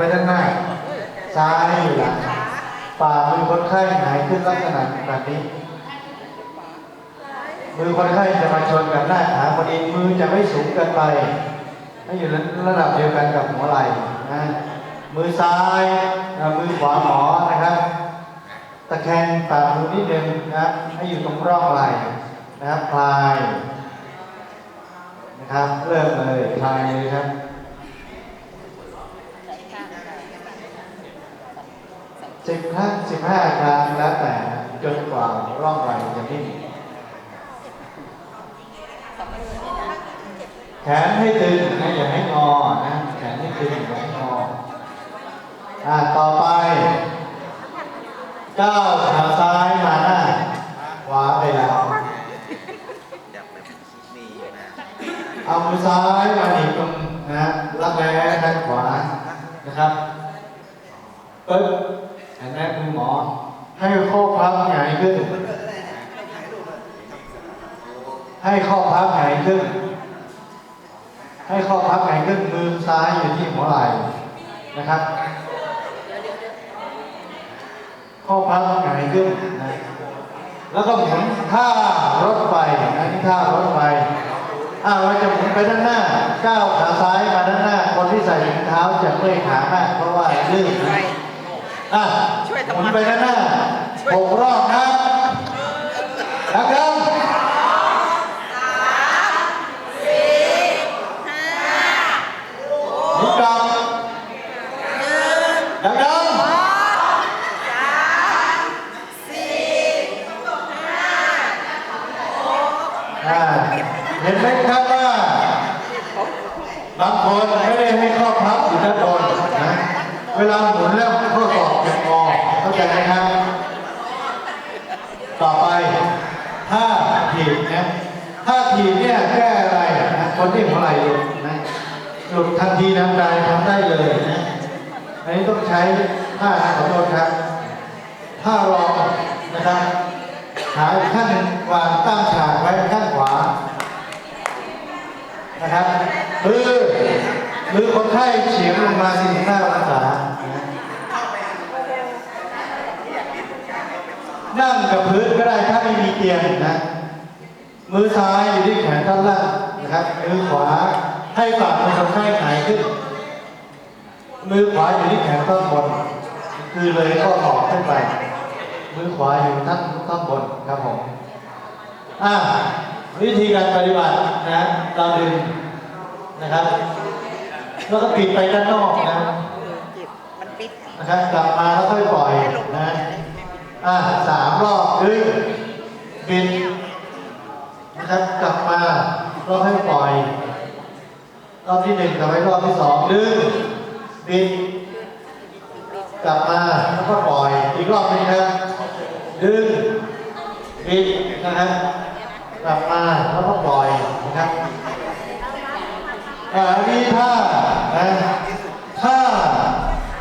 ไปด้านหน้า ซ้ายอยู่หลังฝ่ามือคนไข้หายขึ้นลักษณะแบบนี้ มือคนไข้จะมาชนกับหน้าขาพอดีมือจะไม่สูงเกินไปให้อยู่ระดับเดียวกันกับหัวไหล่นะมือซ้ายมือขวาหมอนะครับ ตะแคงฝ่ามือนิดนึงนะครับให้อยู่ตรงร่องไหล่นะครับคลายนะครับเริ่มเลยคลายเลยครับ สิบครั้งสิบห้าครั้งแล้วแต่จนกว่าร่องไหล่จะนิ่งแขนให้ตึงนะอย่าให้งอนะแขนให้ตึงอย่าให้งออ่าต่อไปก้าวขาซ้ายมาหน้าขวาไปหลังดับแบบนี้นะเอามือซ้ายมาหนีบตรงนะรักแร้ด้านขวานะครับปึ๊บ เห็นไหมคุณหมอ ให้ข้อพับหงายขึ้น ให้ข้อพับหงายขึ้น ให้ข้อพับหงายขึ้น มือซ้ายอยู่ที่หัวไหล่นะครับ ข้อพับหงายขึ้นนะแล้วก็หมุนท่ารถไฟนะนี่ท่ารถไฟอ่าเราจะหมุนไปด้านหน้า ก้าวขาซ้ายมาด้านหน้า คนที่ใส่ถุงเท้าจะเมื่อยขามาก เพราะว่าลื่น นะอะหมุนไปด้านหน้าหกรอบนะนะครับหมุนกลับดังๆ อ่าเห็นไหมครับว่าบางคนไม่ได้ให้ข้อพับอยู่ด้านบนนะเวลาหมุนแล้วข้อศอกจะงอเข้าใจไหมครับ ต่อไปถ้าถีบนะถ้าถีบเนี่ยแก้อะไรนะคนที่หัวไหล่หลุดนะหลุดทันทีทันใดทำได้ เลยนะ อันนี้ต้องใช้ผ้าขอโทษครับ ผ้ารองนะครับขาข้างหนึ่งวางตั้งฉากไว้ข้างขวา นะครับมือมือคนไข้เฉียงลงมา45องศานะนั่งกับพื้นก็ได้ถ้าไม่มีเตียงนะมือซ้ายอยู่ที่แขนท่อนล่างนะครับมือขวาให้ฝ่ามือคนไข้หายขึ้น มือขวาอยู่ที่แขนท่อนบน คือเลยข้อศอกขึ้นไป มือขวาอยู่ท่านท่อนบนครับผมอ่าวิธีการปฏิบัตินะเราดึงนะครับ แล้วก็ปิดไปด้านนอกนะนปิดนะครับกลับมาแล้วค่อยปล่อยนะอ่าสามรอบดึงปิดนะครับกลับมาแล้วค่อยปล่อย รอบที่หนึ่งกลับไปรอบที่สองดึง ปิดกลับมาแล้วก็ปล่อยอีกรอบหนึงครับดึงปิดนะครับกลับมาแล้วก็ปล่อยนะครับอ่าอันนี้ถ้านะถ้า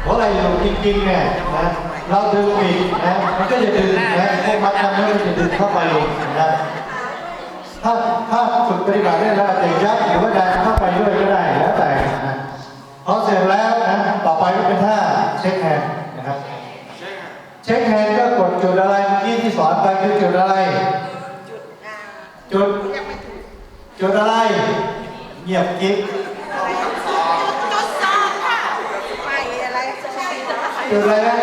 หัวไหล่หลุดจริงๆเนี่ยนะเราดึงปิดนะมันก็จะดึงนะพวกมัดจำนี้มันจะดึงเข้าไปนะถ้าถ้าฝึกปฏิบัติได้แล้วจะยัดหรือว่าดันเข้าไปด้วยก็ได้แล้วแต่นะ พอเสร็จแล้วนะต่อไปก็เป็นท่าเช็คแฮนด์นะครับ เช็คแฮนด์ก็กดจุดอะไรเมื่อกี้ที่สอนไปคือจุดอะไร จุดอ่าจุดยังไม่ถูกจุดอะไร เงียบกิ๊บจุดสองค่ะไม่อะไรใช่จุดอะไรนะ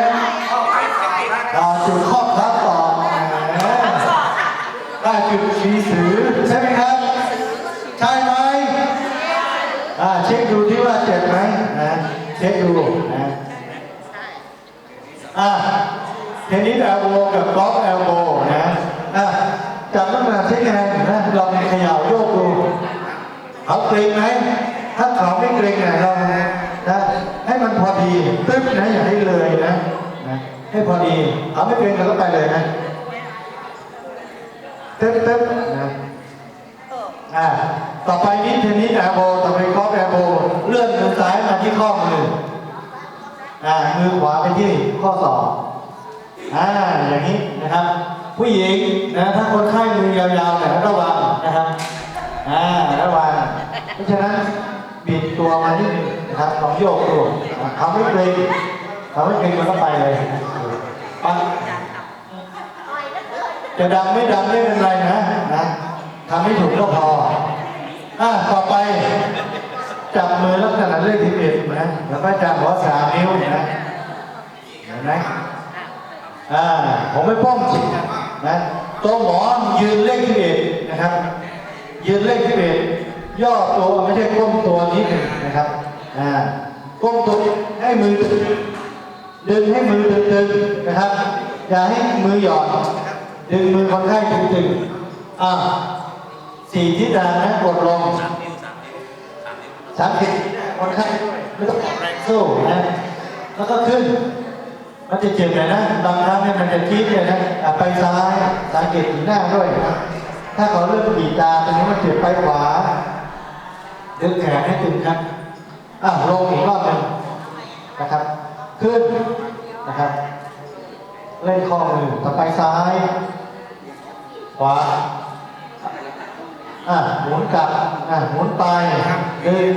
อ่าจุดข้อพับต่อแหมอ่าจุดชีสือใช่ไหมครับ ใช่ไหมอ่าเช็ค ดูที่ว่าเจ็บไหมนะเช็คดูนะอ่าเทนนิสแอลโบกับกอล์ฟแอลโบนะอ่าจับน้ำหนักเช็คแฮนด์นะลองเขย่าโยกดูเขาเกรงไหมถ้าเขาไม่เกรงเนี่ยเรานะให้มันพอดีตึ๊บนะอย่าให้เลยนะนะให้พอดีเขาไม่เกรงเราก็ไปเลยนะตึ๊บตึ๊บนะเอออ่า ต่อไปนี้เทนนิสแอร์โบต่อไปกอล์ฟแอร์โบเลื่อนมือซ้ายมาที่ข้อมืออ่ามือขวาไปที่ข้อศอกอ่าอย่างนี้นะครับ ผู้หญิงนะถ้าคนไข้มือยาวๆเนี่ยระวังนะครับอ่าระวังเพราะฉะนั้นบิดตัวมานิดนึงนะครับลองโยกตัวทำไม่เกรงทำไม่เกรงมันก็ไปเลยนะปังจะดังไม่ดังไม่เป็นไรนะนะทำให้ถูกก็พอ อะต่อไป จับมือลักษณะเลขที่เอ็ดนะ แล้วก็จับหัวสามนิ้วนะเห็นไหมอ่า ผมไม่ป้องจิตนะตัวหมอยืนเลขที่เอ็ดนะครับ ยืนเลขที่เอ็ดย่อตัวไม่ใช่ก้มตัวนิดหนึ่งนะครับอ่าก้มตัวให้มือตึงดึงให้มือตึงๆนะครับ อย่าให้มือหย่อนดึงมือคนไข้ตึงๆอ่า สี่ทิศทางนะกดลงสามนิ้วสามนิ้วสามนิ้วสามสิบคนไข้ไม่ต้องอกแรงสู้นะแล้วก็ขึ้น มันจะเจ็บเลยนะบางครั้งเนี่ยมันจะจี๊ดเลยนะไปซ้ายสังเกตสีหน้าด้วยนะถ้าเขาเริ่มบีตาตรงนี้มันเจ็บไปขวาดึงแขนให้ตึงครับอะลงอีกรอบหนึ่งนะครับ ขึ้นนะครับ เล่นข้อมือต่อไปซ้าย ขวา อะหมุนกลับอะหมุนไปหนึ่ง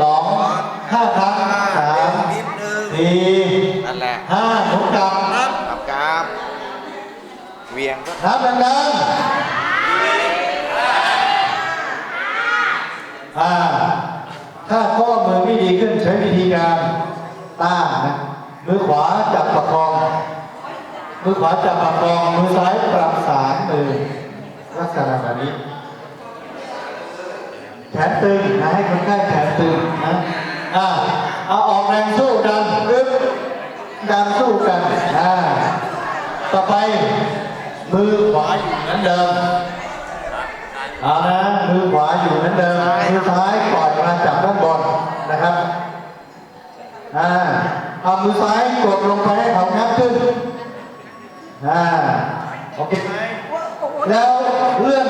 สองห้าครั้งสามนิดนึงสี่นั่นแหละห้าหมุนกลับครับกับกราบเวียงก็นับดังๆอ่าถ้าข้อมือไม่ดีขึ้นใช้วิธีการต้านนะมือขวาจับประคอง มือขวาจับประคอง มือซ้ายปรับสารมือลักษณะแบบนี้ แขนตึงนะให้คนไข้แขนตึงนะอ่าเอาออกแรงสู้ดันอึ๊บดันสู้กันอ่าต่อไปมือขวาอยู่เหมือนเดิมเอานะมือขวาอยู่เหมือนเดิมมือซ้ายปล่อยมาจับด้านบนนะครับอ่าเอามือซ้าย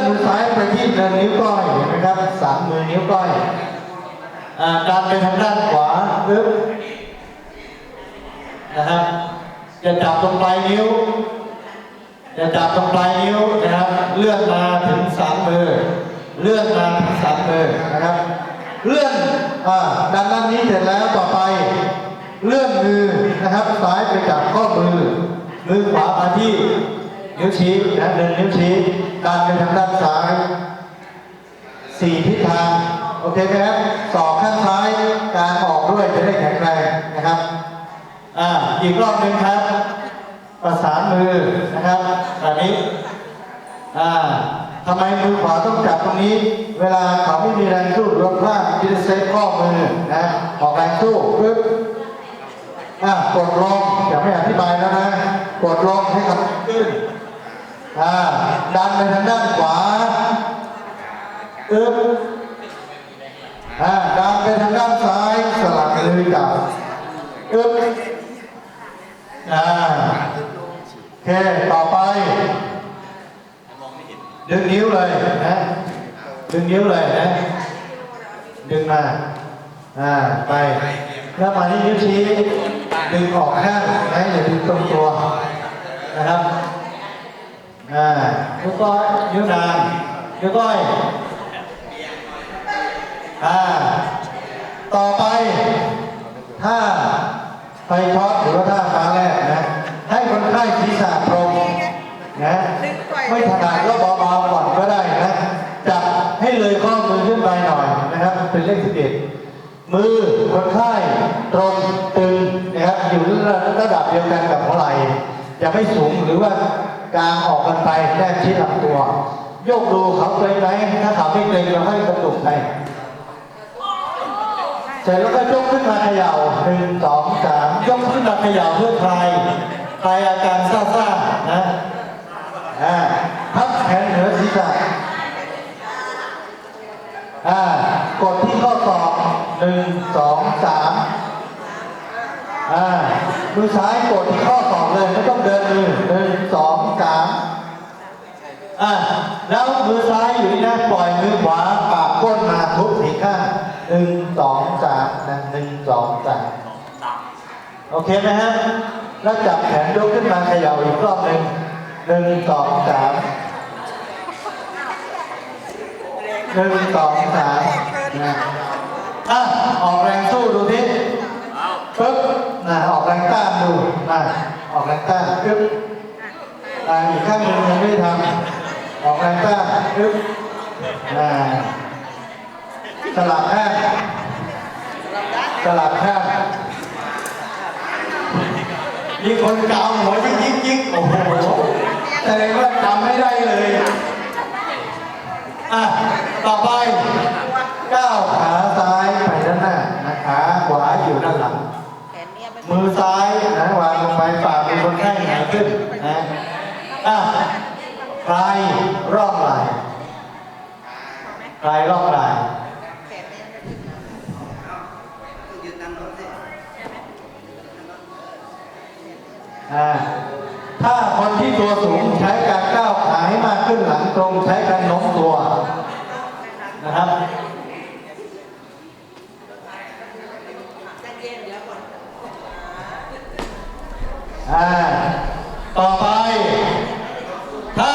นมือซ้ายไปที่เนินนิ้วก้อยเห็นไหมครับสามมือนิ้วก้อยอ่าดันไปทางด้านขวาปึ๊บนะครับจะจับตรงปลายนิ้ว จะจับตรงปลายนิ้วนะครับ เลื่อนมาถึงสามมือ เลื่อนมาถึงสามมือนะครับ เลื่อนอ่าดันด้านนี้เสร็จแล้วต่อไป เลื่อนมือนะครับ ซ้ายไปจับข้อมือ มือขวามาที่ นิ้วชี้นะเดินนิ้วชี้ดันไปทางด้านซ้ายสี่ทิศทางโอเคไหมครับสอกข้างซ้ายกางออกด้วยจะได้แข็งแรงนะครับอ่าอีกรอบหนึ่งครับ ประสานมือนะครับแบบนี้อ่าทำไมมือขวาต้องจับตรงนี้ เวลาเขาไม่มีแรงสู้รวมพลาดจะได้เซฟข้อมือนะออกแรงสู้ปึ๊บอ่ากดลงอย่าไม่อธิบายแล้วนะกดลงให้กับขึ้น อ่าดันไปทางด้านขวาอึ๊บอ่าดันไปทางด้านซ้ายสลับมือจับอึ๊บอ่าโอเคต่อไป ดึงนิ้วเลยนะ ดึงนิ้วเลยนะ ดึงมา อ่า ไปแล้วมาที่นิ้วชี้ดึงออกข้างนะอย่าดึงตรงตัวนะครับ อ่านิ้วก้อยนิ้วนางนิ้วก้อยอ่าต่อไปถ้าไฟช็อตหรือว่าถ้าฟ้าแรกนะ ให้คนไข้ศีรษะตรงนะไม่ถนัดก็เบาๆก่อนก็ได้นะจับให้เลยข้อมือขึ้นไปหน่อยนะครับ เป็นเลขสิบเอ็ดมือคนไข้ตรงตึงนะครับอยู่ระดับเดียวกันกับหัวไหล่อย่าไม่สูงหรือว่า กลางออกกันไปแนบชิดลำตัว โยกดูเขาเกรงไหมถ้าเขาไม่เกรงเราให้กระตุกไปเสร็จแล้วก็ยกขึ้นมาเขย่าหนึ่งสองสามยกขึ้นมาเขย่าเพื่อคลายคลายอาการซ่าๆนะอ่าพับแขนเหนือศีรษะอ่ากดที่ข้อศอกหนึ่งสองสามอ่า มือซ้ายกดที่ข้อศอกเลยไม่ต้องเดินมือหนึ่งสองสามอ่าแล้วมือซ้ายอยู่นี่นะปล่อยมือขวาปากก้นมาทุบสี่ข้างหนึ่งสองสามนะหนึ่งสองสามโอเคไหมฮะแล้วจับแขนยกขึ้นมาเขย่าอีกรอบหนึ่งหนึ่งสองสามหนึ่งสองสามอะออกแรงสู้ดูทีปึ๊บ นะออกแรงต้านดูนะออกแรงต้านปึ๊บอ่อีกข้างหนึ่งยังไม่ทำออกแรงต้านปึ๊บนะสลับข้างสลับข้างมีคนกาหัวยิกยิกยิกโอ้โหแสดงว่าจำไม่ได้เลยอะต่อไปก้าวขาซ้ายไปด้านหน้านะขาขวาอยู่ด้านหลัง มือซ้ายนะวางลงไปฝ่ามือคนไข้หงายขึ้นนะอะคลายรอบไหล่คลายรอบไหล่แขนเนี้ยถ้าคนที่ตัวสูงใช้การก้าวขาให้มากขึ้นหลังตรงใช้การโน้มตัวนะครับ จะเย็นเดี๋ยวก่อน อ่า ต่อไป ถ้า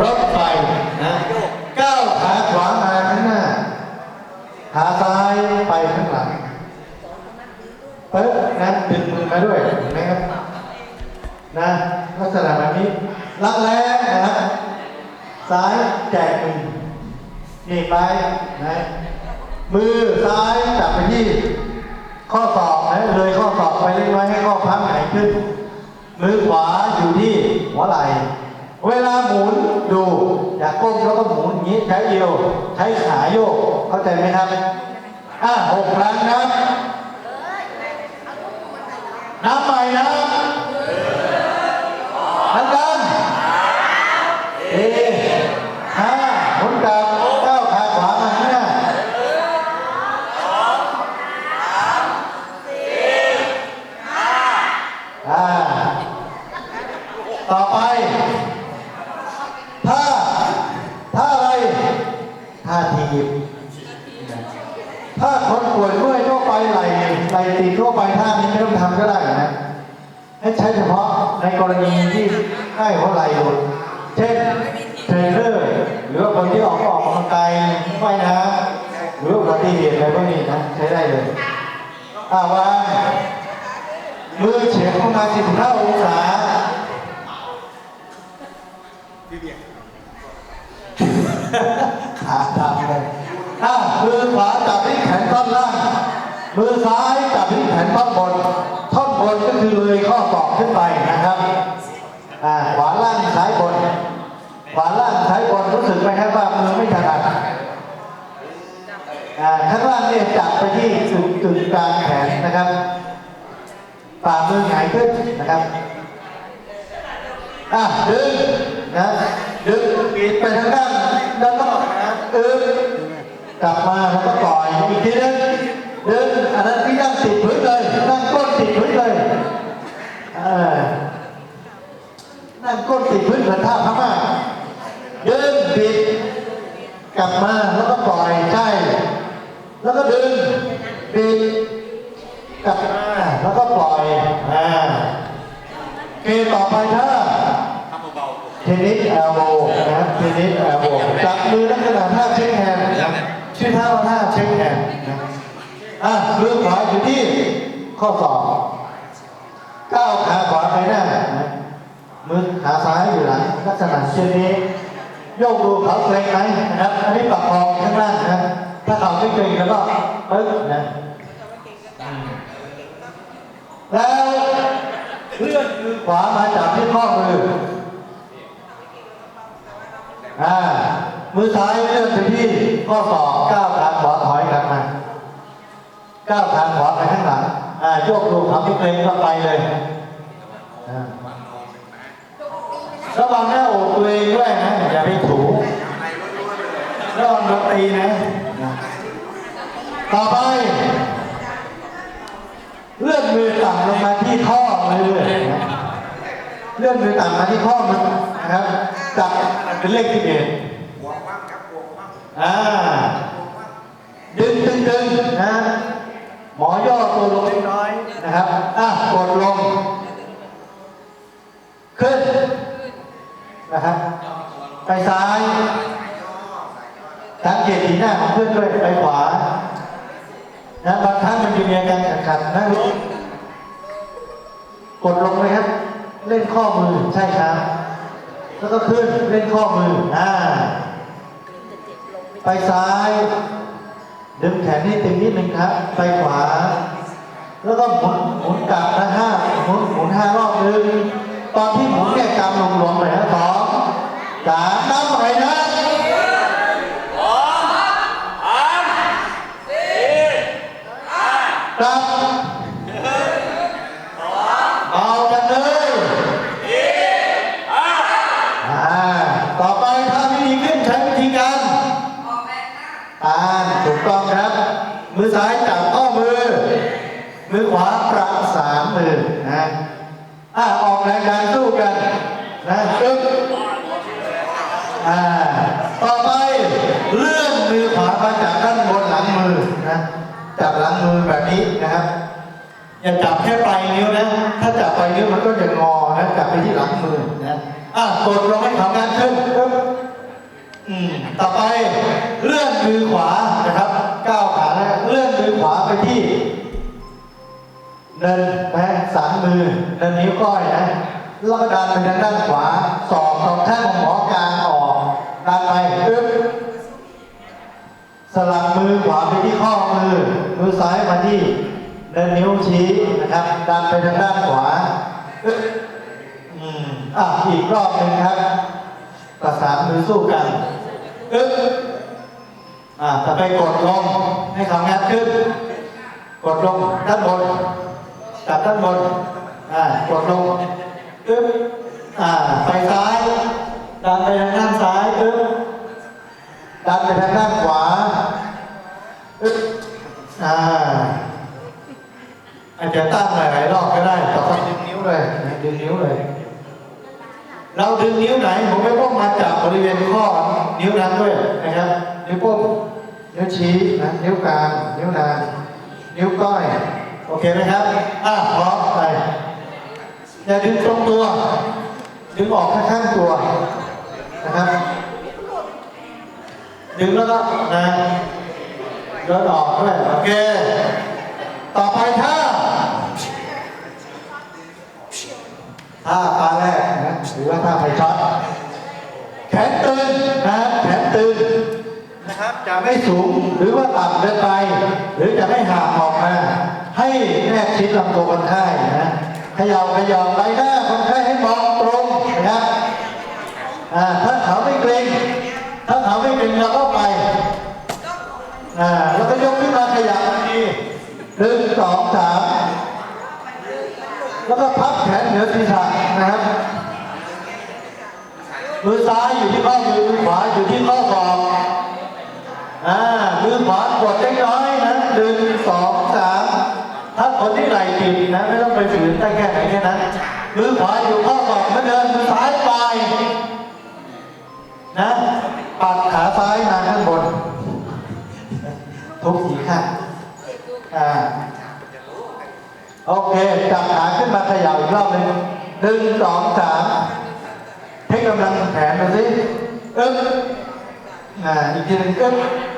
รถไฟนะก้าวขาขวามาข้างหน้า ขาซ้ายไปข้างหลังเปิ๊บนะดึงมือมาด้วยเห็นไหมครับ นะลักษณะแบบนี้รักแร้นะครับ ซ้ายแจกมือนี่ไปนะ มือซ้ายจับไปที่ข้อศอกนะเลยข้อศอกไปเล็กน้อยให้ข้อพับหายขึ้น มือขวาอยู่ที่หัวไหล่เวลาหมุนดูอย่าก้มแล้วก็หมุนอย่างนี้ใช้เอวใช้ขาโยกเข้าใจไหมครับอะหกครั้งนะนับใหม่นะนับกันเอห้าหมุนกลับก้าวขาขวามาข้างหน้า อ่า ต่อไปถ้าถ้าอะไรถ้าทีบถ้าคนป่วยเมื่อยทั่วไปไหลไหลตีบทั่วไปท่านี้ไม่ต้องทำก็ได้นะให้ใช้เฉพาะในกรณีที่ให้หัวไหล่หลุดเช่นเทรนเนอร์หรือว่าคนที่ออกออกกำลังกายว่ายน้ำหรืออุบัติเหตุอะไรพวกนี้นะใช้ได้เลยอ่าวามือเฉียงเข้ามา15องศา ขาดำเลยอะมือขวาจับที่แขนท่อนล่าง มือซ้ายจับที่แขนท่อนบน ท่อนบนก็คือเลยข้อศอกขึ้นไปนะครับ อ่า ขวาล่างซ้ายบน ขวาล่างซ้ายบนรู้สึกไหมครับว่ามือไม่ถนัดอ่า ข้างล่างเนี่ยจับไปที่จุดจุดกลางแขนนะครับฝ่ามือหงายขึ้นนะครับ อะดึงนะดึงปิดไปทางด้านด้านนอกนะอึบกลับมาแล้วก็ปล่อยอีกทีนึงดึงอันนั้นที่นั่งพื้นเลยนั่งก้นติดพื้นเลยเออนั่งก้นติดพื้นเหมือนท่าพม่าดึงปิดกลับมาแล้วก็ปล่อยใช่ แล้วก็ดึงปิด กลับมาแล้วก็ปล่อย อ่า เกมต่อไปถ้าเทนนิสแอลโบนะเทนนิสแอลโบจับมือลักษณะท่าเช็คแฮนด์นะชื่อท่าว่าท่าเช็คแฮนด์นะอะมือขวาอยู่ที่ข้อศอกก้าวขาขวาไปหน้านะมือขาซ้ายอยู่หลังลักษ ณะเช่นนี้โยกดูเขาเกรงไหมนะครับ อันนี้ปรับคองข้างล่างนะถ้าเขาไม่เกรงแล้วก็ปึ๊บนะแล้วเลื่อนมือขวามาจับที่ข้อมืออ่ามือซ้ายเลื่อนไปที่ข้อศอกก้าวขาขวาถอยกลับมาก้าวขาขวาไปข้างหลังอ่าโยกดูเขาไม่เกรงก็ไปเลยอ่า ระวังหน้าอกตัวเองด้วยนะอย่าไปถูระวังโดนตีนะ ต่อไป เลื่อนมือต่ำลงมาที่ข้อมือนะเลื่อนมือต่ำมาที่ข้อมือนะครับจับเป็นเลขที่เอ็ดอ่าดึงดึงดึงนะหมอย่อตัวลงเล็กน้อยนะครับอะกดลงขึ้น นะครับไปซ้ายสังเกตสีหน้าของเพื่อนด้วยไปขวา นะบางครั้งมันจะมีอาการขัดๆนะกดลงเลยครับ เล่นข้อมือใช่ครับ แล้วก็ขึ้นเล่นข้อมืออ่าไปซ้าย ดึงแขนให้ตึงนิดนึงครับ ไปขวา แล้วก็หมุนหมุนกลับนะห้าหมุนหมุนห้ารอบหนึ่งตอนที่หมุนแก้กำลงหลวมๆหน่อยนะสอง สามนับใหม่นะครับเอากันเลยอ่าต่อไปถ้าวิธีขึ้นใช้วิธีการอ่านถูกต้องครับ มือซ้ายจับข้อมือ มือขวาประสานมือนะอ่าออกแรงการสู้กันนะปึ๊บ อ่าต่อไปเลื่อนมือขวามาจากด้านบนหลังมือนะจับหลังมือแบบนี้นะครับ อย่าจับแค่ปลายนิ้วนะ ถ้าจับปลายนิ้วมันก็จะงอนะจับไปที่หลังมือนะอะกดลงให้ทำงานขึ้นปึ๊บอืมต่อไปเลื่อนมือขวานะครับก้าวขาแล้วเลื่อนมือขวาไปที่เนินนะสันมือเนินนิ้วก้อยนะ แล้วก็ดันไปทางด้านขวาสอบสองข้างของหมอกลางออกดันไปปึ๊บสลับมือขวาไปที่ข้อมือ มือซ้ายมาที่เนินนิ้วชี้นะครับ ดันไปทางด้านขวาปึ๊บอืมอะอีกรอบหนึ่งครับ ประสานมือสู้กันอึ๊บอ่าต่ไปกดลงให้เขางัดขึ้น กดลงด้านบนจับด้านบนอ่ากดลง อึ๊บอ่าไปซ้ายดันไปทางด้านซ้ายอึ๊บดันไปทางด้านขวาอึ๊บอ่าอาจจะตั้งหลายๆรอบก็ได้ต่อไปดึงนิ้วเลยดึงนิ้วเลย เราดึงนิ้วไหนผมไม่ต้องมาจับบริเวณข้อนิ้วนั้นด้วยนะครับนิ้วโป้งนิ้วชี้นะนิ้วกลางนิ้วนางนิ้วก้อย โอเคไหมครับ อะพร้อมไป อย่าดึงตรงตัว ดึงออกข้างๆตัวนะครับ ดึงแล้วก็นะเดินออกด้วยโอเค ต่อไปท่าท่าปลาแรกนะหรือว่าท่าไฟช็อตแขนตึงนะแขนตึงนะครับจะไม่สูงหรือว่าต่ำเกินไป หรือจะไม่ห่างออกมาให้แนบชิดลำตัวคนไข้นะ ขย่าขย่าใบหน้าคนไข้ให้มองตรงนะครับถ้าเขาไม่เกรงถ้าเขาไม่เกรงเราก็ไปแล้วก็ยกขึ้นมาขยับทีหนึ่งสองสามแล้วก็พับแขนเหนือศีรษะนะครับมือซ้ายอยู่ที่ข้อมือมือขวาอยู่ที่ข้อศอกอ่ามือขวากดเล็กน้อยนะหนึ่งสองสามถ้าคนที่ไหล่ติดนะ ต้องไปฝืนได้แค่ไหนแค่นั้นมือขวาอยู่ข้อศอกเมือเดินมือซ้ายปลายนะ ปัดขาซ้ายมาข้างบน ทุกสีข้างอ่าโอเค จับขาขึ้นมาขย่าอีกรอบหนึ่งหนึ่งสองสามให้กำลังแขนมาสิ อึ๊บอ่าอีกทีหนึ่งอึ๊บ